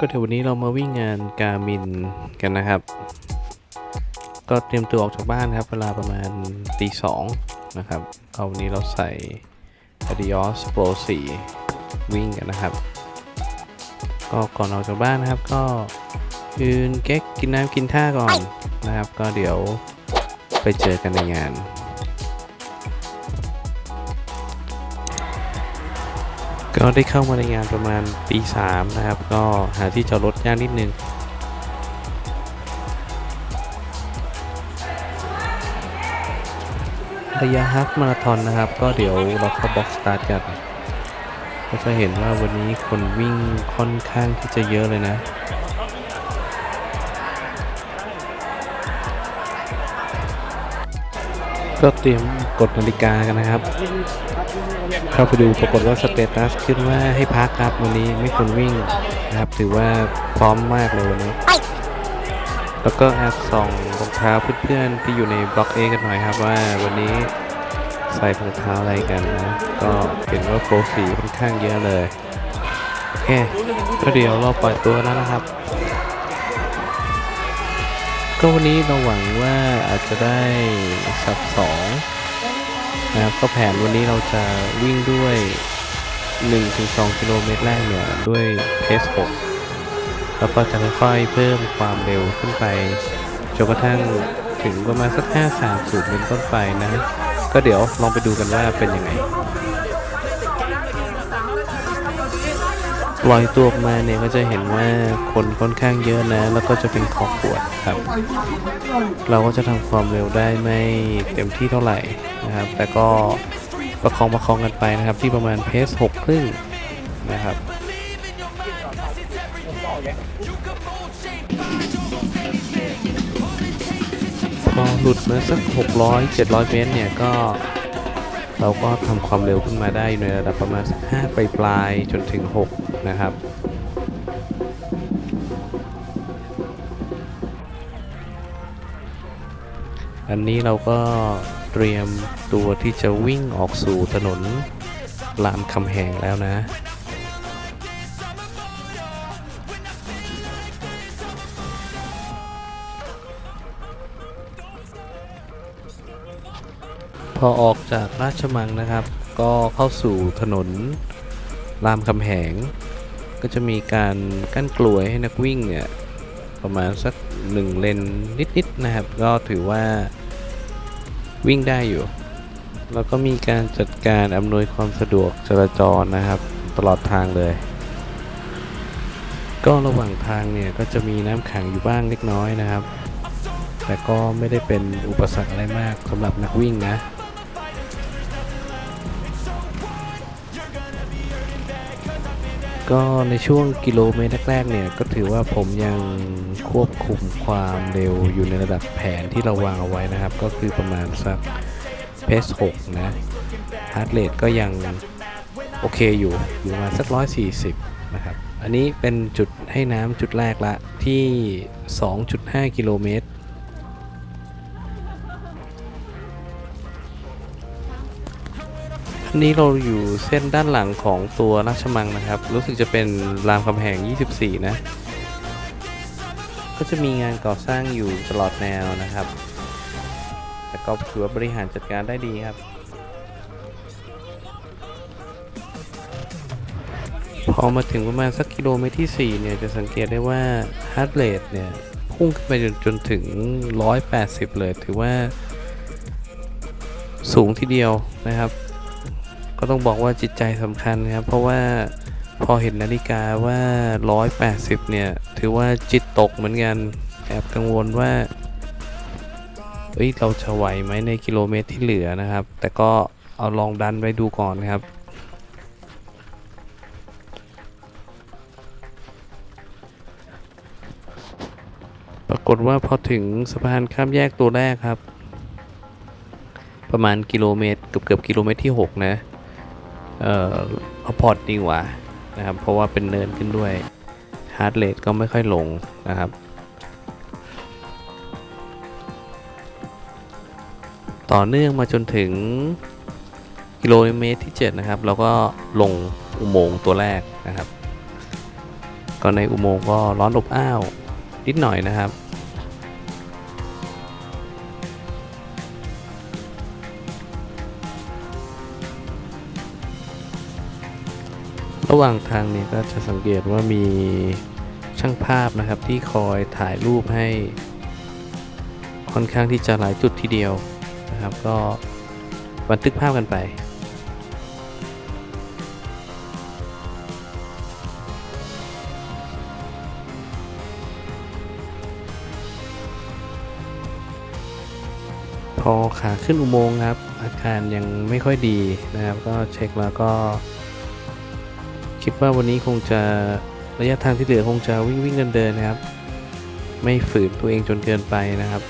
ก็เดี๋ยววันนี้เรามาวิ่งงานการมินกันนะครับ ก็เตรียมตัวออกจากบ้านครับ เวลาประมาณตีสองนะครับ เอาวันนี้เราใส่ Adios Pro 4 วิ่งกันนะครับ ก็ก่อนออกจากบ้านนะครับ ก็ยืนเก๊กกินน้ำกินท่าก่อนนะครับ ก็เดี๋ยวไปเจอกันในงาน ก็ได้เข้ามาในงานประมาณตีสามนะครับ ก็หาที่จอดรถยากนิดนึงระยะฮาฟมาราธอนนะครับ ก็เดี๋ยวเราเข้าบ็อกสตาร์ทกันก็จะเห็นว่าวันนี้คนวิ่งค่อนข้างที่จะเยอะเลยนะก็เตรียม กดนาฬิกากันนะครับ เข้าไปดูปรากฏว่าสเตตัสขึ้นว่าให้พักครับวันนี้ไม่ควรวิ่งนะครับถือว่าพร้อมมากเลยวันนี้ แล้วก็แอบส่องรองเท้าเพื่อนๆที่อยู่ในบล็อกเอกันหน่อยครับว่าวันนี้ใส่รองเท้าอะไรกันนะ ก็เห็นว่าโปรสีค่อนข้างเยอะเลย โอเค ก็เดี๋ยวเราปล่อยตัวแล้วนะครับก็วันนี้เราหวังว่าอาจจะได้สับสอง นะครับก็แผนวันนี้เราจะวิ่งด้วย 1-2 กิโลเมตรแรกเนี่ยด้วยเพส6แล้วก็จะค่อยๆเพิ่มความเร็วขึ้นไปจนกระทั่งถึงประมาณสัก 5-3เป็นต้นไปนะ ก็เดี๋ยวลองไปดูกันว่าเป็นยังไง ลอยตัวออกมาเนี่ยก็จะเห็นว่าคนค่อนข้างเยอะนะ แล้วก็จะเป็นขอบขวดครับ เราก็จะทำความเร็วได้ไม่เต็มที่เท่าไหร่นะครับ แต่ก็ประคองประคองกันไปนะครับ ที่ประมาณเพสหกครึ่งนะครับพอหลุดมาสัก 600 700 เมตรเนี่ยก็ เราก็ทำความเร็วขึ้นมาได้อยู่ในระดับประมาณ 5 ปลายปลายๆจนถึง 6 นะครับ อันนี้เราก็เตรียมตัวที่จะวิ่งออกสู่ถนนรามคำแหงแล้วนะ พอออกจากราชมังนะครับ ก็เข้าสู่ถนนรามคำแหง ก็จะมีการกั้นกลวยให้นักวิ่งเนี่ยประมาณสักหนึ่งเลนนิดๆนะครับ ก็ถือว่าวิ่งได้อยู่ แล้วก็มีการจัดการอำนวยความสะดวกจราจรนะครับ ตลอดทางเลย ก็ระหว่างทางเนี่ยก็จะมีน้ำขังอยู่บ้างเล็กน้อยนะครับ แต่ก็ไม่ได้เป็นอุปสรรคอะไรมากสำหรับนักวิ่งนะ ก็ในช่วงกิโลเมตรแรกๆเนี่ยก็ถือว่าผมยังควบคุมความเร็วอยู่ในระดับแผนที่เราวางเอาไว้นะครับ ก็คือประมาณสักเพส6นะฮาร์ดเรทก็ยังโอเคอยู่อยู่ประมาณสัก 140 นะครับ อันนี้เป็นจุดให้น้ำจุดแรกละที่ 2.5 กิโลเมตร นนี้เราอยู่เส้นด้านหลังของตัวราชมังนะครับ รู้สึกจะเป็นรามคำแหง 24 นะ ก็จะมีงานก่อสร้างอยู่ตลอดแนวนะครับ แต่ก็ถือว่าบริหารจัดการได้ดีครับ พอมาถึงประมาณสักกิโลเมตรที่ 4 เนี่ย จะสังเกตได้ว่าฮาร์ดเรทเนี่ย พุ่งขึ้นไปจนจนถึง 180 เลย ถือว่าสูงทีเดียวนะครับ ก็ต้องบอกว่าจิตใจสำคัญครับ เพราะว่าพอเห็นนาฬิกาว่า 180 เนี่ย ถือว่าจิตตกเหมือนกัน แอบกังวลว่า เอ้ย เราจะไหวไหมในกิโลเมตรที่เหลือนะครับ แต่ก็เอาลองดันไปดูก่อนครับปรากฏว่าพอถึงสะพานข้ามแยกตัวแรกครับ ประมาณกิโลเมตรเกือบเกือบกิโลเมตรที่ 6 นะ เอ่อเอาพอร์ตดีกว่านะครับ เพราะว่าเป็นเนินขึ้นด้วยฮาร์ดเรทก็ไม่ค่อยลงนะครับต่อเนื่องมาจนถึงกิโลเมตรที่ 7 นะครับ เราก็ลงอุโมงค์ตัวแรกนะครับ ก็ในอุโมงค์ก็ร้อนอบอ้าวนิดหน่อยนะครับ ระหว่างทางเนี่ยก็จะสังเกตว่ามีช่างภาพนะครับที่คอยถ่ายรูปให้ค่อนข้างที่จะหลายจุดทีเดียวนะครับ ก็บันทึกภาพกันไปพอขาขึ้นอุโมงค์ครับ อาการยังไม่ค่อยดีนะครับ ก็เช็คแล้วก็ คิดว่าวันนี้คงจะระยะทางที่เหลือคงจะวิ่งวิ่งเดินเดินนะครับ ไม่ฝืนตัวเองจนเกินไปนะครับ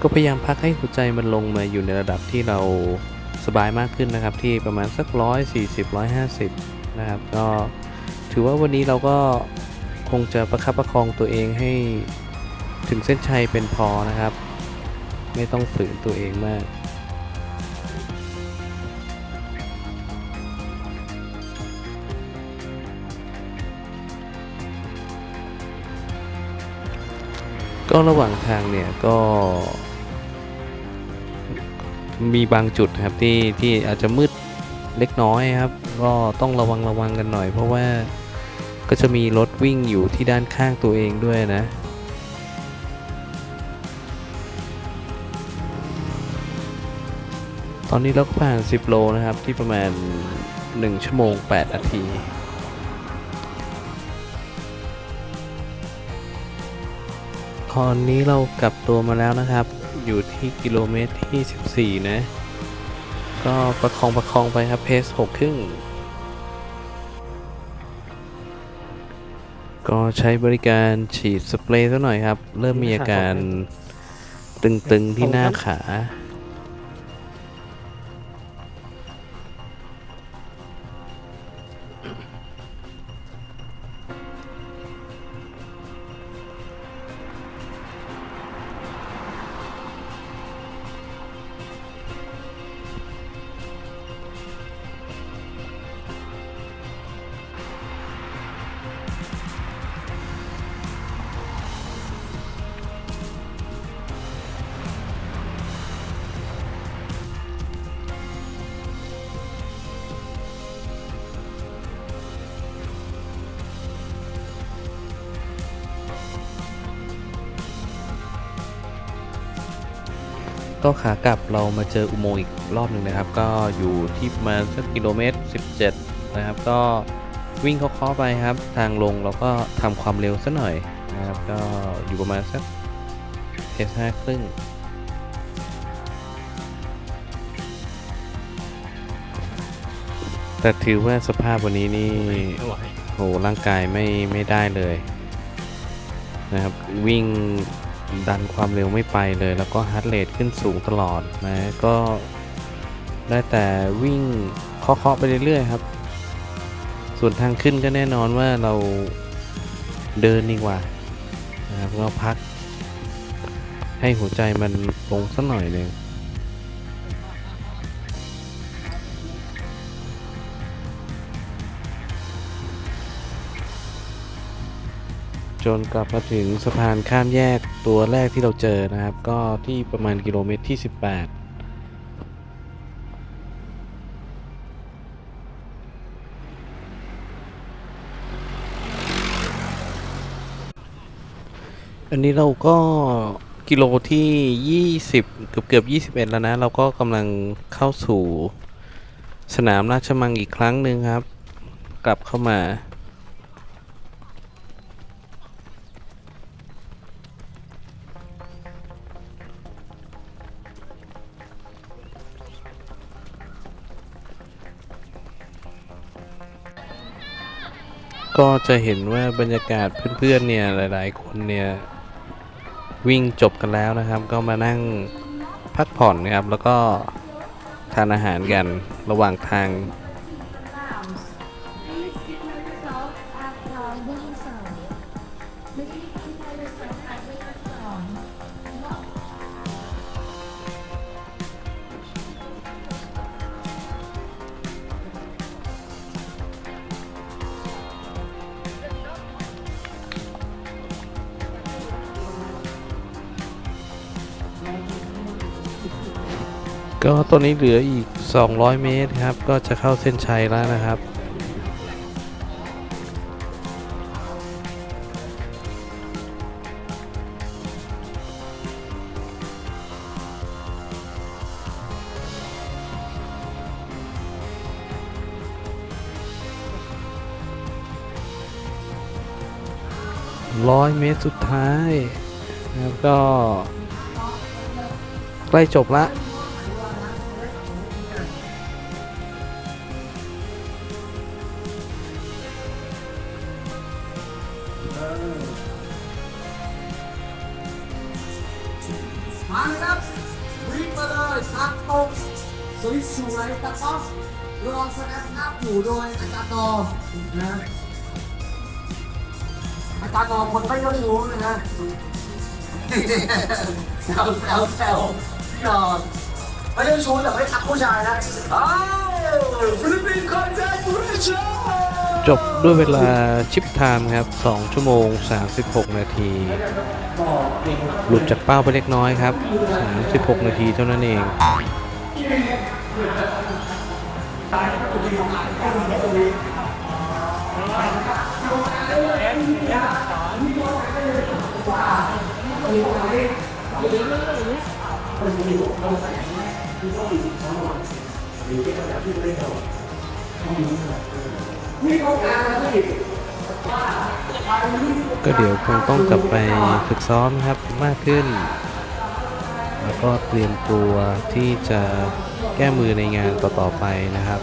ก็พยายามพักให้หัวใจมันลงมาอยู่ในระดับที่เราสบายมากขึ้นนะครับ ที่ประมาณสักร้อยสี่สิบร้อยห้าสิบนะครับ ก็ถือว่าวันนี้เราก็ คงจะประคับประคองตัวเองให้ถึงเส้นชัยเป็นพอนะครับ ไม่ต้องฝืนตัวเองมาก ก็ระหว่างทางเนี่ยก็มีบางจุดครับที่ที่อาจจะมืดเล็กน้อยครับ ก็ต้องระวังระวังกันหน่อย เพราะว่าก็จะมีรถ วิ่งอยู่ที่ด้านข้างตัวเองด้วยนะตอนนี้เราก็ผ่าน 10 โลนะครับที่ประมาณ 1 ชั่วโมง 8 นาที ตอนนี้เรากลับตัวมาแล้วนะครับ อยู่ที่กิโลเมตรที่ 14 นะ ก็ประคองประคองไปครับเพส6ครึ่ง ก็ใช้บริการฉีดสเปรย์ซะหน่อยครับ เริ่มมีอาการตึงๆที่หน้าขา ก็ขากลับเรามาเจออุโมงค์อีกรอบหนึ่งนะครับ ก็อยู่ที่ประมาณสักกิโลเมตร 17 นะครับ ก็วิ่งเคาะๆไปครับ ทางลงเราก็ทำความเร็วสักหน่อยนะครับ ก็อยู่ประมาณสักเพสห้าครึ่งแต่ถือว่าสภาพวันนี้นี่โหร่างกายไม่ไม่ได้เลยนะครับ วิ่ง ดันความเร็วไม่ไปเลย แล้วก็ฮาร์ดเรทขึ้นสูงตลอดนะก็ได้แต่วิ่งเคาะๆไปเรื่อยๆครับ ส่วนทางขึ้นก็แน่นอนว่าเราเดินดีกว่านะครับก็พักให้หัวใจมันลงสักหน่อยหนึ่ง จนกลับมาถึงสะพานข้ามแยกตัวแรกที่เราเจอนะครับ ก็ที่ประมาณกิโลเมตรที่ 18อันนี้เราก็กิโลที่ 20 เกือบเกือบ21 แล้วนะ เราก็กำลังเข้าสู่สนามราชมังอีกครั้งหนึ่งครับ กลับเข้ามา ก็จะเห็นว่าบรรยากาศเพื่อนๆเนี่ยหลาย ๆ คนเนี่ยวิ่งจบกันแล้วนะครับ ก็มานั่งพักผ่อนนะครับ แล้วก็ทานอาหารกันระหว่างทาง ก็ตัวนี้เหลืออีก 200 เมตรครับ ก็จะเข้าเส้นชัยแล้วนะครับ ร้อยเมตรสุดท้าย แล้วก็ ใกล้จบละ รงสวยสวยตะป๊อกรอแสดงภาพอยู่โดยอาจารย์นอนะอาจารย์นอคนไม่ต้องรู้นะฮะแซวแซวแซวพี่นอนไม่ได้ชู้แต่ไม่ทักผู้ชายนะอ้าวฟิลิปปินส์คอนเทนต์บริชั่นจบด้วยเวลาชิปไทม์ครับ 2 ชั่วโมง 36 นาที หลุดจากเป้าไปเล็กน้อยครับ 36 นาทีเท่านั้นเอง ก็เดี๋ยวคงต้องกลับไปฝึกซ้อมครับมากขึ้น แล้วก็เตรียมตัวที่จะแก้มือในงานต่อๆไปนะครับ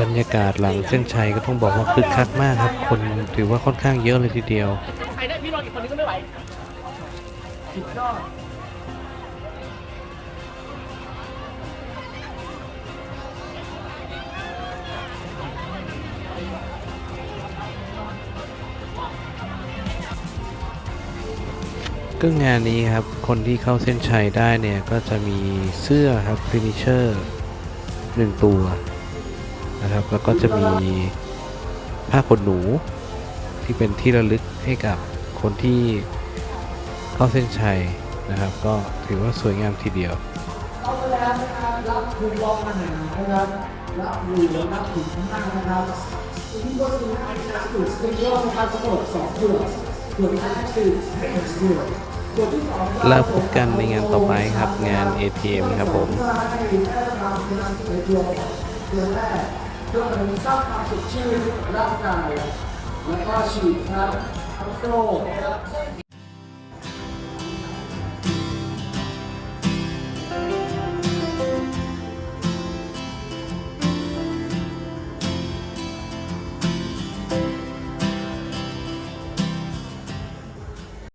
บรรยากาศหลังเส้นชัยก็ต้องบอกว่าคึกคักมากครับ คนถือว่าค่อนข้างเยอะเลยทีเดียวใครได้พี่นออีกคนนึงก็ไม่ไหว ก็งานนี้ครับ คนที่เข้าเส้นชัยได้เนี่ย ก็จะมีเสื้อครับฟินิเชอร์หนึ่งตัวนะครับ แล้วก็จะมีผ้าขนหนูที่เป็นที่ระลึกให้กับคนที่เข้าเส้นชัยนะครับ ก็ถือว่าสวยงามทีเดียวเอาไปแล้วนะครับรับคูปองอาหารนะครับรับหรือรับถุงข้างนะครับที่บริเวณอาจุดสเต็กเกอร์นะครับทั้งหมดสองเผือกเผือก แล้วพบกันในงานต่อไปครับงาน ATM ครับผมเอให้ได้รับการนำเสนอตัวเดือนแรกเพื่อเป็นสร้างความสดชื่นร่างกายแล้วก็ฉีดครับทั้งโรค